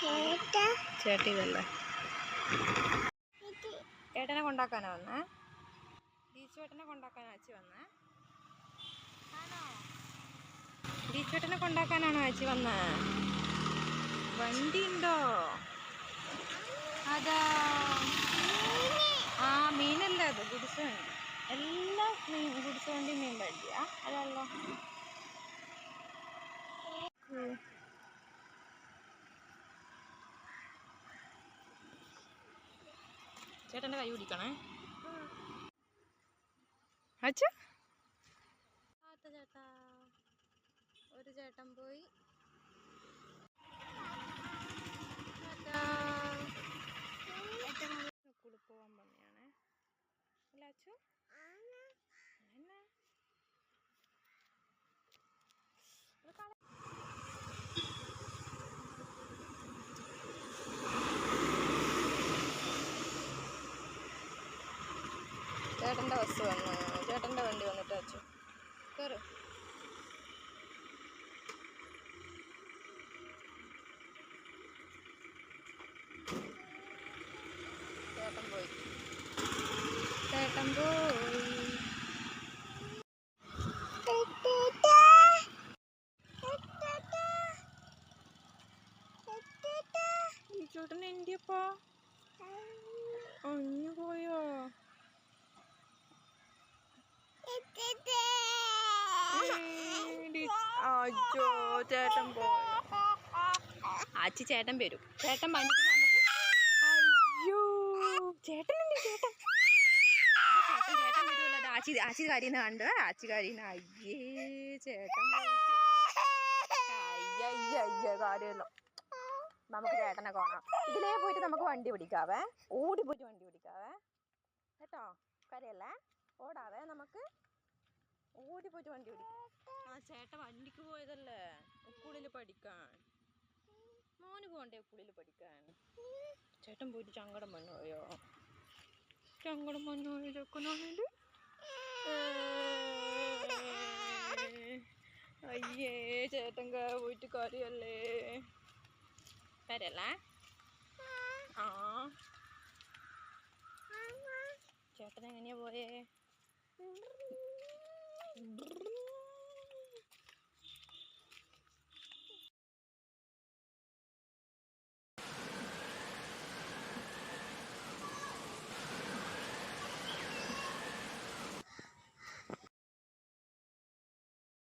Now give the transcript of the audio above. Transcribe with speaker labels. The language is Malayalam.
Speaker 1: ചേട്ടി. ഇതല്ലേ? ഏട്ടനെ കൊണ്ടാക്കാനാ വന്നേ? ബീച്ചുവേട്ടനെ കൊണ്ടാക്കാനാ അച്ചി വന്നേ? ബീച്ചുവേട്ടനെ കൊണ്ടാക്കാനാണോ അച്ചി വന്നേ? വണ്ടി ഉണ്ടോ അതാ ആ മീനല്ല അത്? ഗുഡ്സ് വണ്ടി. എല്ലാ മീൻ ഗുഡ്സ് വണ്ടി മീൻ വണ്ടിയാ? അതല്ലോ. ചേട്ടന്റെ കൈ പിടിക്കണേ. അച്ഛ? ചേട്ടാ. ഒരു ചേട്ടൻ പോയി. കുളിപ്പോവാൻ വന്നെയാണേ അല്ല അച്ചു ചേട്ടന്റെ ബസ് വന്നു ചേട്ടന്റെ വണ്ടി വന്നിട്ട് അച്ഛൻ കയറ് ചേട്ടൻ പോയി. ചേട്ടൻ പോയി. ചേട്ടൻ എന്തിയപ്പാ? അഞ്ഞു പോയോ? അയ്യോ ചേട്ടൻ പോയി. ആച്ചി ചേട്ടൻ വരും. ചേട്ടൻ വന്നിട്ട് നമുക്ക് അയ്യോ ചേട്ടൻ ചേട്ടൻ? ചേട്ടൻ ചേട്ടൻ വരുമല്ലോ. അത് ആച്ചി ആച്ചി കാര്യന്ന് കണ്ടത് ആച്ചി കാര്യന്ന് അയ്യേ ചേട്ടൻ പോയിട്ട് അയ്യയ്യ കാര്യമല്ലോ. നമുക്ക് ചേട്ടനെ കാണാം. ഇതിലേ പോയിട്ട് നമുക്ക് വണ്ടി പിടിക്കാവേ. ഓടി പോയിട്ട് വണ്ടി പിടിക്കാവേ. കേട്ടോ? കരയല്ലേ? ഓടാവേ നമുക്ക്. ഓടി പോയിട്ട് വണ്ടി ഓടി. ആ ചേട്ട വണ്ടിക്ക് പോയതല്ലേ? ഉക്കുളിൽ പഠിക്കാൻ. മോന് പോണ്ടേ ഉക്കുളിൽ പഠിക്കാൻ? ചേട്ടൻ പോയിട്ട് ചങ്കടം മണ്ണു പോയോ? ചങ്കടം മണ്ണു പോയോ അയ്യേ ചേട്ടൻ ക- പോയിട്ട് കാര്യല്ലേ? കരയല്ലേ? ആ.